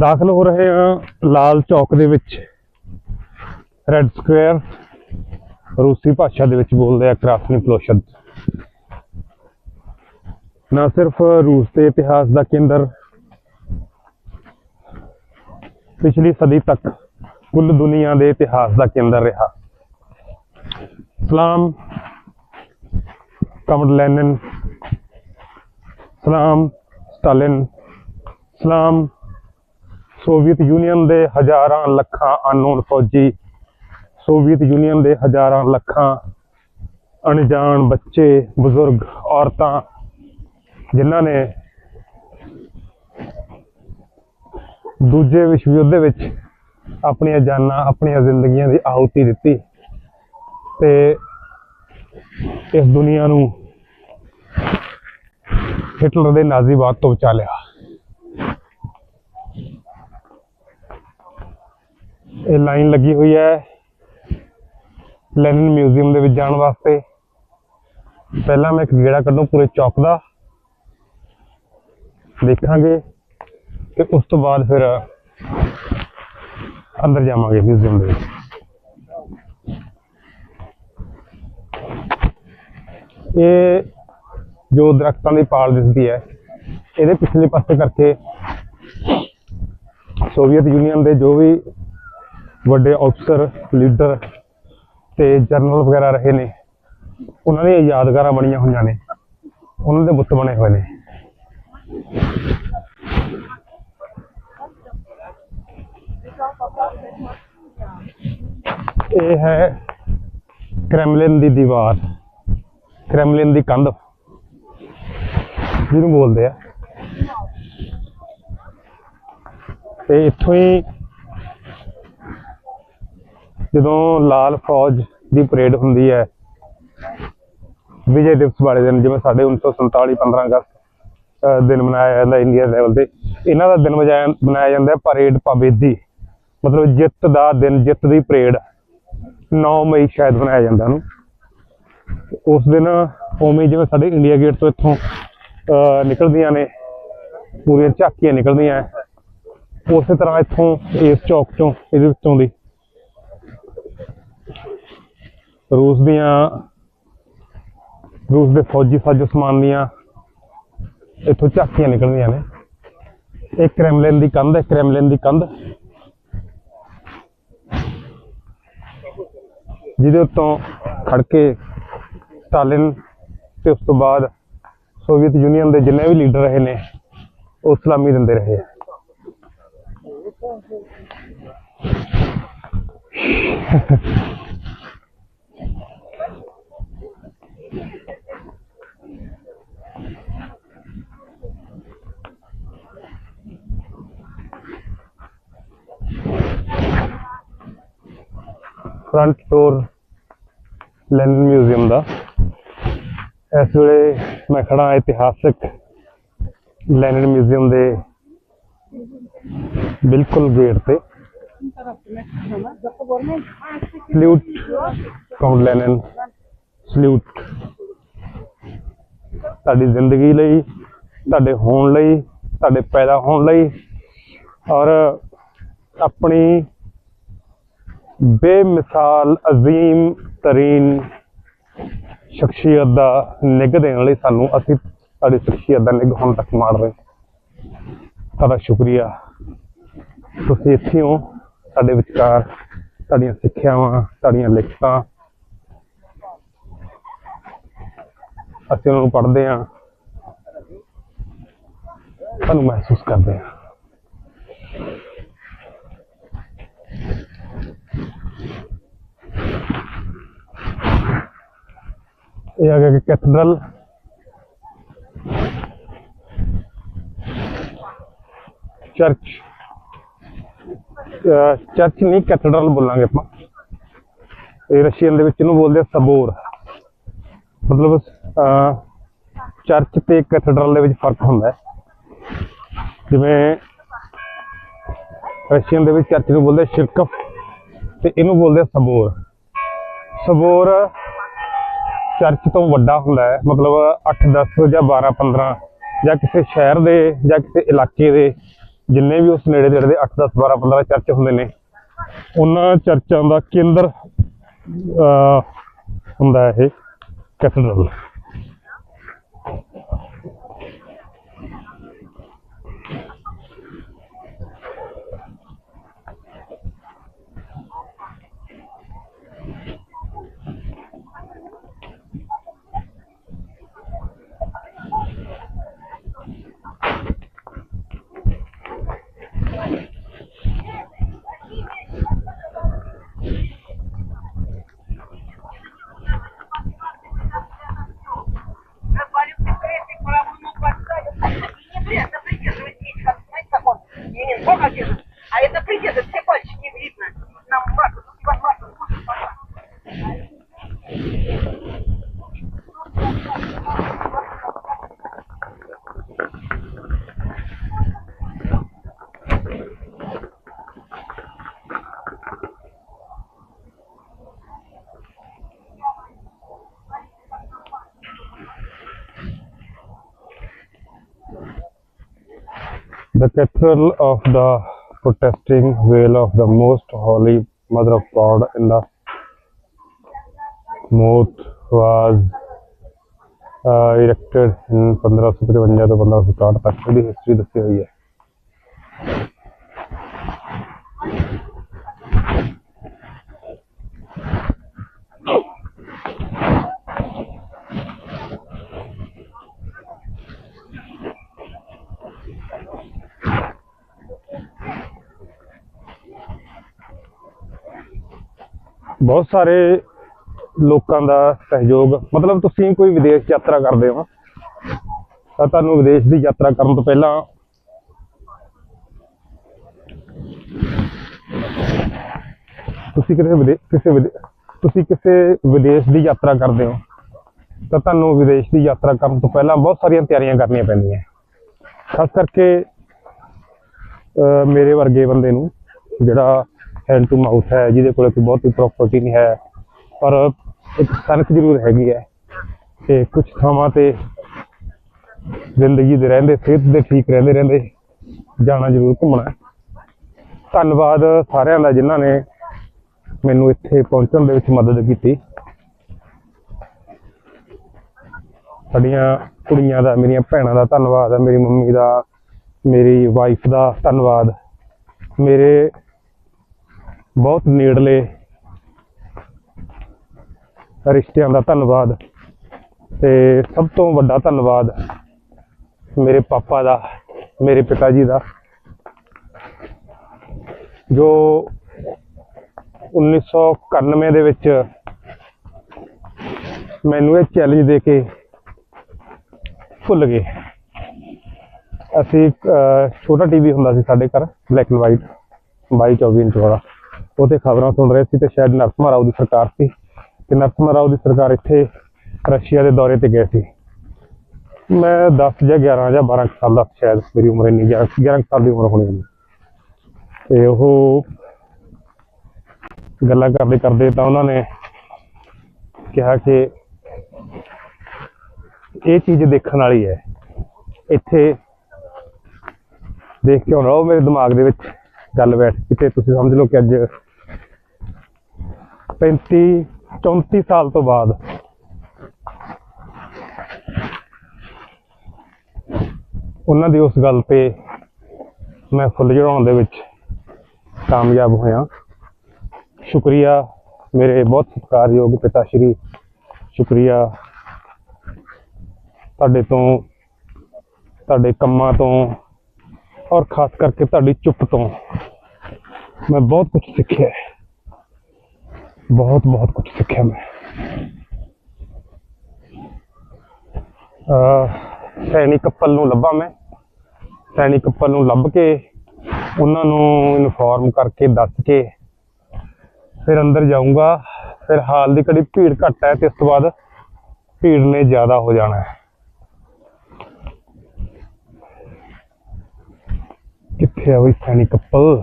ਦਾਖਲ ਹੋ ਰਹੇ ਹਾਂ ਲਾਲ ਚੌਕ ਦੇ ਵਿੱਚ। ਰੈੱਡ ਸਕੁਅਰ ਰੂਸੀ ਭਾਸ਼ਾ ਦੇ ਵਿੱਚ ਬੋਲਦੇ ਆ ਕ੍ਰਾਸਨੀ ਪਲੋਸ਼ਦ ਨਾ ਸਿਰਫ ਰੂਸ ਦੇ ਇਤਿਹਾਸ ਦਾ ਕੇਂਦਰ, ਪਿਛਲੀ ਸਦੀ ਤੱਕ ਕੁੱਲ ਦੁਨੀਆ ਦੇ ਇਤਿਹਾਸ ਦਾ ਕੇਂਦਰ ਰਿਹਾ। ਸਲਾਮ ਕਮਰ ਲੈਨਨ। ਸਲਾਮ, ਸਟਾਲਿਨ। ਸਲਾਮ ਸੋਵੀਅਤ ਯੂਨੀਅਨ ਦੇ ਹਜ਼ਾਰਾਂ ਲੱਖਾਂ ਅਨਨੋਨ ਫੌਜੀ, ਸੋਵੀਅਤ ਯੂਨੀਅਨ ਦੇ ਹਜ਼ਾਰਾਂ ਲੱਖਾਂ ਅਣਜਾਣ ਬੱਚੇ, ਬਜ਼ੁਰਗ ਔਰਤਾਂ, ਜਿਨ੍ਹਾਂ ਨੇ ਦੂਜੇ ਵਿਸ਼ਵ ਯੁੱਧ ਦੇ ਵਿੱਚ ਆਪਣੀਆਂ ਜਾਨਾਂ, ਆਪਣੀਆਂ ਜ਼ਿੰਦਗੀਆਂ ਦੀ ਆਹੂਤੀ ਦਿੱਤੀ ਤੇ ਇਸ ਦੁਨੀਆ ਨੂੰ ਹਿਟਲਰ ਦੇ ਨਾਜ਼ੀਵਾਦ ਤੋਂ ਬਚਾ ਲਿਆ। ਇਹ ਲਾਈਨ ਲੱਗੀ ਹੋਈ ਹੈ। ਲੈਨਨ ਮਿਊਜ਼ੀਅਮ ਦੇ ਵਿੱਚ ਜਾਣ ਵਾਸਤੇ। ਪਹਿਲਾਂ ਮੈਂ ਇੱਕ ਗੇੜਾ ਕੱਢੂ ਪੂਰੇ ਚੌਕ ਦਾ। ਦੇਖਾਂਗੇ ਤੇ ਉਸ ਤੋਂ ਬਾਅਦ ਫਿਰ ਅੰਦਰ ਜਾਵਾਂਗੇ ਮਿਊਜ਼ੀਅਮ ਦੇ ਵਿੱਚ। ਇਹ ਜੋ ਦਰਖਤਾਂ ਦੀ ਪਾਲ ਦਿਸਦੀ ਹੈ, ਇਹਦੇ ਪਿਛਲੇ ਪਾਸੇ ਕਰਕੇ ਸੋਵੀਅਤ ਯੂਨੀਅਨ ਦੇ ਜੋ ਵੀ ਵੱਡੇ ਅਫਸਰ ਲੀਡਰ ਤੇ ਜਰਨਲ ਵਗੈਰਾ ਰਹੇ ਨੇ। ਉਹਨਾਂ ਦੀਆਂ ਯਾਦਗਾਰਾਂ ਬਣੀਆਂ ਹੋਈਆਂ ਨੇ। ਉਹਨਾਂ ਦੇ ਬੁੱਤ ਬਣੇ ਹੋਏ ਨੇ। ਇਹ ਹੈ ਕ੍ਰੈਮਲਿਨ ਦੀ ਦੀਵਾਰ। ਕ੍ਰੈਮਲਿਨ ਦੀ ਕੰਧ। ਜਿਹਨੂੰ ਬੋਲਦੇ ਆ। ਤੇ ਇੱਥੋਂ ਹੀ ਜਦੋਂ ਲਾਲ ਫੌਜ ਦੀ ਪਰੇਡ ਹੁੰਦੀ ਹੈ, ਵਿਜੇ ਦਿਵਸ ਵਾਲੇ ਦਿਨ, ਜਿਵੇਂ ਸਾਡੇ 1947 15 ਅਗਸਤ ਦਿਨ ਮਨਾਇਆ ਜਾਂਦਾ ਇੰਡੀਆ ਲੈਵਲ ਤੇ, ਇਹਨਾਂ ਦਾ ਦਿਨ ਮਨਾਇਆ ਜਾਂਦਾ ਪਰੇਡ ਪਾਬੇਦੀ ਮਤਲਬ ਜਿੱਤ ਦਾ ਦਿਨ, ਜਿੱਤ ਦੀ ਪਰੇਡ 9 ਮਈ ਸ਼ਾਇਦ ਮਨਾਇਆ ਜਾਂਦਾ ਉਹਨੂੰ। ਉਸ ਦਿਨ ਉਵੇਂ ਜਿਵੇਂ ਸਾਡੇ ਇੰਡੀਆ ਗੇਟ ਤੋਂ ਇੱਥੋਂ, ਅਹ ਨਿਕਲਦੀਆਂ ਨੇ, ਪੂਰੀਆਂ ਝਾਕੀਆਂ ਨਿਕਲਦੀਆਂ, ਉਸੇ ਤਰ੍ਹਾਂ ਇੱਥੋਂ ਇਸ ਚੌਕ ਚੋਂ, ਇਹਦੇ ਵਿੱਚੋਂ ਦੀ ਰੂਸ ਦੀਆਂ, ਰੂਸ ਦੇ ਫੌਜੀ ਸਾਜੋ ਸਮਾਨ ਦੀਆਂ ਇੱਥੋਂ ਝਾਕੀਆਂ ਨਿਕਲਦੀਆਂ ਨੇ। ਇਹ ਕ੍ਰੈਮਲਿਨ ਦੀ ਕੰਧ ਹੈ ਕ੍ਰੈਮਲਿਨ ਦੀ ਕੰਧ। ਜਿਹਦੇ ਉੱਤੋਂ ਖੜ ਕੇ ਸਟਾਲਿਨ ਤੇ ਉਸ ਤੋਂ ਬਾਅਦ ਸੋਵੀਅਤ ਯੂਨੀਅਨ ਦੇ ਜਿੰਨੇ ਵੀ ਲੀਡਰ ਰਹੇ ਨੇ, ਉਹ ਸਲਾਮੀ ਦਿੰਦੇ ਰਹੇ ਆ। ਫਰੰਟ ਡੋਰ ਲੈਨਨ ਮਿਊਜ਼ੀਅਮ ਦਾ। ਇਸ ਵੇਲੇ ਮੈਂ ਖੜਾ ਹਾਂ ਇਤਿਹਾਸਕ ਲੈਨਨ ਮਿਊਜ਼ੀਅਮ ਦੇ ਬਿਲਕੁਲ ਗੇਟ ਤੇ। ਸਲੂਟ ਕਾਉਂਟ ਲੈਨਨ ਸਲੂਟ ਤੁਹਾਡੀ ਜ਼ਿੰਦਗੀ ਲਈ, ਤੁਹਾਡੇ ਹੋਣ ਲਈ, ਤੁਹਾਡੇ ਪੈਦਾ ਹੋਣ ਲਈ ਔਰ ਆਪਣੀ ਬੇਮਿਸਾਲ ਅਜ਼ੀਮ ਤਰੀਨ ਸ਼ਖਸੀਅਤ ਦਾ ਨਿੱਘ ਦੇਣ ਲਈ ਸਾਨੂੰ ਅਸੀਂ ਸਾਡੀ ਸ਼ਖਸੀਅਤ ਦਾ ਨਿੱਘ ਹੁਣ ਤੱਕ ਮਾਣ ਰਹੇ ਤੁਹਾਡਾ ਸ਼ੁਕਰੀਆ। ਤੁਸੀਂ ਇੱਥੇ ਹੋ, ਸਾਡੇ ਵਿਚਕਾਰ ਤੁਹਾਡੀਆਂ ਸਿੱਖਿਆਵਾਂ ਤੁਹਾਡੀਆਂ ਲਿਖਤਾਂ। ਅਸੀਂ ਉਹਨਾਂ ਨੂੰ ਪੜ੍ਹਦੇ ਹਾਂ। ਸਾਨੂੰ ਮਹਿਸੂਸ ਕਰਦੇ ਹਾਂ। ਇਹ ਆ ਗਿਆ ਚਰਚ ਚਰਚ ਨਹੀਂ, ਕੈਥੇਡਰਲ ਬੋਲਾਂਗੇ ਆਪਾਂ। ਇਹ ਰਸ਼ੀਅਨ ਦੇ ਵਿੱਚ ਇਹਨੂੰ ਬੋਲਦੇ ਆ ਸਬੋਰ। ਮਤਲਬ, ਅਹ, ਚਰਚ ਤੇ ਕੈਥੇਡਰਲ ਦੇ ਵਿੱਚ ਫ਼ਰਕ ਹੁੰਦਾ ਹੈ। ਜਿਵੇਂ ਰਸ਼ੀਅਨ ਦੇ ਵਿੱਚ ਚਰਚ ਨੂੰ ਬੋਲਦੇ ਸ਼ਿਰਕਫ ਤੇ ਇਹਨੂੰ ਬੋਲਦੇ ਸਬੋਰ। ਸਬੋਰ ਚਰਚ ਤੋਂ ਵੱਡਾ ਹੁੰਦਾ ਹੈ, ਮਤਲਬ 8 10 ਜਾਂ 12 15 ਜਾਂ ਕਿਸੇ ਸ਼ਹਿਰ ਦੇ ਜਾਂ ਕਿਸੇ ਇਲਾਕੇ ਦੇ ਜਿੰਨੇ ਵੀ ਉਸ ਨੇੜੇ ਤੇੜੇ ਦੇ 8 10 12 15 ਚਰਚ ਹੁੰਦੇ ਨੇ, ਉਹਨਾਂ ਚਰਚਾਂ ਦਾ ਕੇਂਦਰ ਹੁੰਦਾ ਇਹ ਕੈਥੇਡਰਲ। А это придержит, все пальчики видно. Нам Марку, тут под Марку, слушай, пожалуйста. the cathedral of the protesting veil of the most holy mother of God in the Moth was uh, erected in 1555 ਤੋਂ 1560 ਤੱਕ ਇਹਦੀ ਹਿਸਟਰੀ ਦੱਸੀ ਹੋਈ ਹੈ ਬਹੁਤ ਸਾਰੇ ਲੋਕਾਂ ਦਾ ਸਹਿਯੋਗ, ਮਤਲਬ ਤੁਸੀਂ ਕੋਈ ਵਿਦੇਸ਼ ਯਾਤਰਾ ਕਰਦੇ ਹੋ? ਤਾਂ ਤੁਹਾਨੂੰ ਵਿਦੇਸ਼ ਦੀ ਯਾਤਰਾ ਕਰਨ ਤੋਂ ਪਹਿਲਾਂ ਤੁਸੀਂ ਕਿਸੇ ਵਿਦੇ ਕਿਸੇ ਵਿਦੇ, ਤੁਸੀਂ ਕਿਸੇ ਵਿਦੇਸ਼ ਦੀ ਯਾਤਰਾ ਕਰਦੇ ਹੋ, ਤਾਂ ਤੁਹਾਨੂੰ ਵਿਦੇਸ਼ ਦੀ ਯਾਤਰਾ ਕਰਨ ਤੋਂ ਪਹਿਲਾਂ ਬਹੁਤ ਸਾਰੀਆਂ ਤਿਆਰੀਆਂ ਕਰਨੀਆਂ ਪੈਂਦੀਆਂ। ਖਾਸ ਕਰਕੇ ਮੇਰੇ ਵਰਗੇ ਬੰਦੇ ਨੂੰ ਜਿਹੜਾ ਹੈਂਡ ਟੂ ਮਾਊਥ ਹੈ, ਜਿਹਦੇ ਕੋਲ ਕੋਈ ਬਹੁਤੀ ਪ੍ਰਾਪਰਟੀ ਨਹੀਂ ਹੈ, ਪਰ ਇੱਕ ਸਨਕ ਜ਼ਰੂਰ ਹੈਗੀ ਹੈ ਤੇ ਕੁਝ ਥਾਵਾਂ ਤੇ ਜ਼ਿੰਦਗੀ ਦੇ ਰਹਿੰਦੇ, ਸਿਹਤ ਦੇ ਠੀਕ ਰਹਿੰਦੇ ਰਹਿੰਦੇ ਜਾਣਾ ਜ਼ਰੂਰ ਘੁੰਮਣਾ ਧੰਨਵਾਦ ਸਾਰਿਆਂ ਦਾ ਜਿਨ੍ਹਾਂ ਨੇ ਮੈਨੂੰ ਇੱਥੇ ਪਹੁੰਚਣ ਦੇ ਵਿੱਚ ਮਦਦ ਕੀਤੀ। ਸਾਡੀਆਂ ਕੁੜੀਆਂ ਦਾ, ਮੇਰੀਆਂ ਭੈਣਾਂ ਦਾ ਧੰਨਵਾਦ ਹੈ, ਮੇਰੀ ਮੰਮੀ ਦਾ, ਮੇਰੀ ਵਾਈਫ ਦਾ ਧੰਨਵਾਦ। ਮੇਰੇ ਬਹੁਤ ਨੇੜਲੇ ਰਿਸ਼ਤਿਆਂ ਦਾ ਧੰਨਵਾਦ ਤੇ ਸਭ ਤੋਂ ਵੱਡਾ ਧੰਨਵਾਦ ਮੇਰੇ ਪਾਪਾ ਦਾ ਮੇਰੇ ਪਿਤਾ ਜੀ ਦਾ ਜੋ 1991 ਦੇ ਵਿੱਚ ਮੈਨੂੰ ਇਹ ਚੈਲੰਜ ਦੇ ਕੇ ਭੁੱਲ ਗਏ। ਅਸੀਂ ਅਹ, ਛੋਟਾ ਟੀਵੀ ਹੁੰਦਾ ਸੀ ਸਾਡੇ ਘਰ ਬਲੈਕ ਐਂਡ ਵਾਈਟ 22 24 ਇੰਚ ਵਾਲਾ। ਉਹ ਤੇ ਖਬਰਾਂ ਸੁਣ ਰਹੇ ਸੀ ਤੇ ਸ਼ਾਇਦ ਨਰਸਿਮਹਾ ਰਾਓ ਦੀ ਸਰਕਾਰ ਸੀ। ਤੇ ਨਰਸਿਮਹਾ ਰਾਓ ਦੀ ਸਰਕਾਰ ਇੱਥੇ ਰਸ਼ੀਆ ਦੇ ਦੌਰੇ ਤੇ ਗਏ ਸੀ। ਮੈਂ 10 ਜਾਂ 11 ਜਾਂ 12 ਸਾਲ ਦਾ ਸ਼ਾਇਦ, ਮੇਰੀ ਉਮਰ ਇੰਨੀ 11 ਸਾਲ ਦੀ ਉਮਰ ਹੋਣੀ ਤੇ ਉਹ ਗੱਲਾਂ ਕਰਦੇ ਕਰਦੇ ਤਾਂ ਉਹਨਾਂ ਨੇ ਕਿਹਾ ਕਿ ਇਹ ਚੀਜ਼ ਦੇਖਣ ਵਾਲੀ ਹੈ। ਇੱਥੇ ਦੇਖ ਕੇ ਹੁਣ ਉਹ ਮੇਰੇ ਦਿਮਾਗ ਦੇ ਵਿੱਚ। ਗੱਲ ਬੈਠ ਗਈ ਤੁਸੀਂ ਸਮਝ ਲਓ ਕਿ ਅੱਜ 35 34 ਸਾਲ ਤੋਂ ਬਾਅਦ। ਉਹਨਾਂ ਦੀ ਉਸ ਗੱਲ ਤੇ ਮੈਂ ਫੁੱਲ ਚੜਾਉਣ ਦੇ ਵਿੱਚ ਕਾਮਯਾਬ ਹੋਇਆ। ਸ਼ੁਕਰੀਆ ਮੇਰੇ ਬਹੁਤ ਸਤਿਕਾਰਯੋਗ ਪਿਤਾ ਸ਼੍ਰੀ। ਸ਼ੁਕਰੀਆ ਤੁਹਾਡੇ ਤੋਂ, ਤੁਹਾਡੇ ਕੰਮਾਂ ਤੋਂ ਔਰ ਖਾਸ ਕਰਕੇ ਤੁਹਾਡੀ ਚੁੱਪ ਤੋਂ। ਮੈਂ ਬਹੁਤ ਕੁਝ ਸਿੱਖਿਆ ਹੈ। ਬਹੁਤ ਬਹੁਤ ਕੁਝ ਸਿੱਖਿਆ ਮੈਂ। ਸੈਣੀ ਕੱਪਲ ਨੂੰ ਲੱਭਾਂ ਮੈਂ। ਸੈਣੀ ਕੱਪਲ ਨੂੰ ਲੱਭ ਕੇ ਉਹਨਾਂ ਨੂੰ ਇਨਫੋਰਮ ਕਰਕੇ ਦੱਸ ਕੇ ਫਿਰ ਅੰਦਰ ਜਾਊਂਗਾ। ਫਿਰ ਹਾਲ ਦੀ ਘੜੀ ਭੀੜ ਘੱਟ ਹੈ ਤੇ ਉਸ ਤੋਂ ਬਾਅਦ ਭੀੜ ਨੇ ਜ਼ਿਆਦਾ ਹੋ ਜਾਣਾ ਹੈ। ਕਿੱਥੇ ਆ ਬਈ ਸੈਣੀ ਕੱਪਲ